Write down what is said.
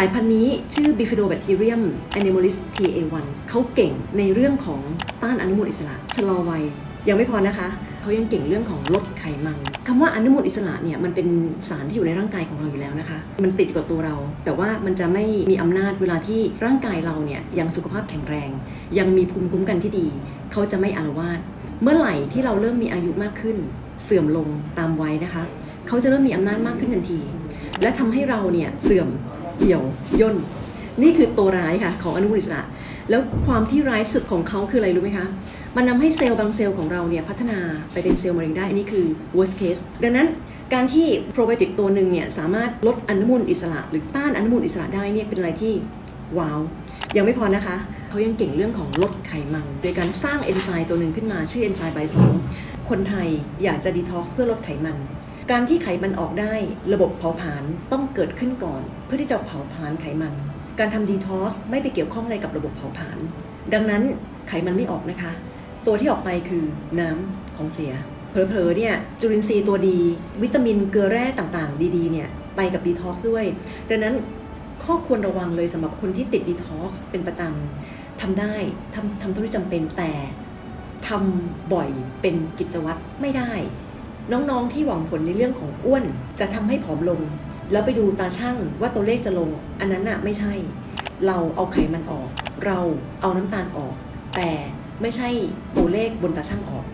สายพันธุ์นี้ชื่อ Bifidobacterium animalis TA1 เขาเก่งในเรื่องของต้านอนุมูลอิสระชะลอวัย ยังไม่พอนะคะเขายังเก่งเรื่องของลดไขมันคำว่าอนุมูลอิสระเนี่ยมันเป็นสารที่อยู่ในร่างกายของเราอยู่แล้วนะคะ มันติดกับตัวเรา แต่ว่ามันจะไม่มีอำนาจเวลาที่ร่างกายเราเนี่ยยังสุขภาพแข็งแรง ยังมีภูมิคุ้มกันที่ดี เขาจะไม่อาละวาดเมื่อไหร่ที่เราเริ่มมีอายุมากขึ้น เสื่อมลงตามวัยนะคะ เขาจะเริ่มมีอำนาจมากขึ้นทันที และทำให้เราเนี่ยเสื่อม เหี่ยวย่น นี่คือตัวร้ายค่ะของอนุมูลอิสระ แล้วความที่ร้ายสุดของเขาคืออะไรรู้ไหมคะ มันทำให้เซลล์บางเซลล์ของเราเนี่ยพัฒนาไปเป็นเซลล์มะเร็งได้ อันนี้คือ worst case ดังนั้นการที่โปรไบโอติกตัวหนึ่งเนี่ยสามารถลดอนุมูลอิสระ หรือต้านอนุมูลอิสระได้เนี่ยเป็นอะไรที่ว้าว ยังไม่พอนะคะ เขายังเก่งเรื่องของลดไขมัน โดยการสร้างเอนไซม์ตัวหนึ่งขึ้นมาชื่อเอนไซม์ไบโซมคนไทยอยากจะดีท็อกซ์เพื่อลดไขมัน การที่ไขมันออกได้ ระบบเผาผลาญต้องเกิดขึ้นก่อน เพื่อที่จะเผาผลาญไขมัน การทำดีท็อกซ์ไม่ไปเกี่ยวข้องอะไรกับระบบเผาผลาญดังนั้นไขมันไม่ออกนะคะ ตัวที่ออกไปคือน้ำของเสียเผลอๆเนี่ยจุลินทรีย์ตัวดี วิตามินเกลือแร่ต่างๆ ดีๆเนี่ยไปกับดีท็อกซ์ด้วย ดังนั้นข้อควรระวังเลยสำหรับคนที่ติดดีท็อกซ์เป็นประจำทำได้ทำทำเท่าที่จำเป็นแต่ทำบ่อยเป็นกิจวัตรไม่ได้ น้องๆที่หวังผลในเรื่องของอ้วน จะทำให้ผอมลง แล้วไปดูตาช่างว่าตัวเลขจะลง อันนั้นอะไม่ใช่ เราเอาไขมันออก เราเอาน้ำตาลออก แต่ไม่ใช่ตัวเลขบนตาช่างออก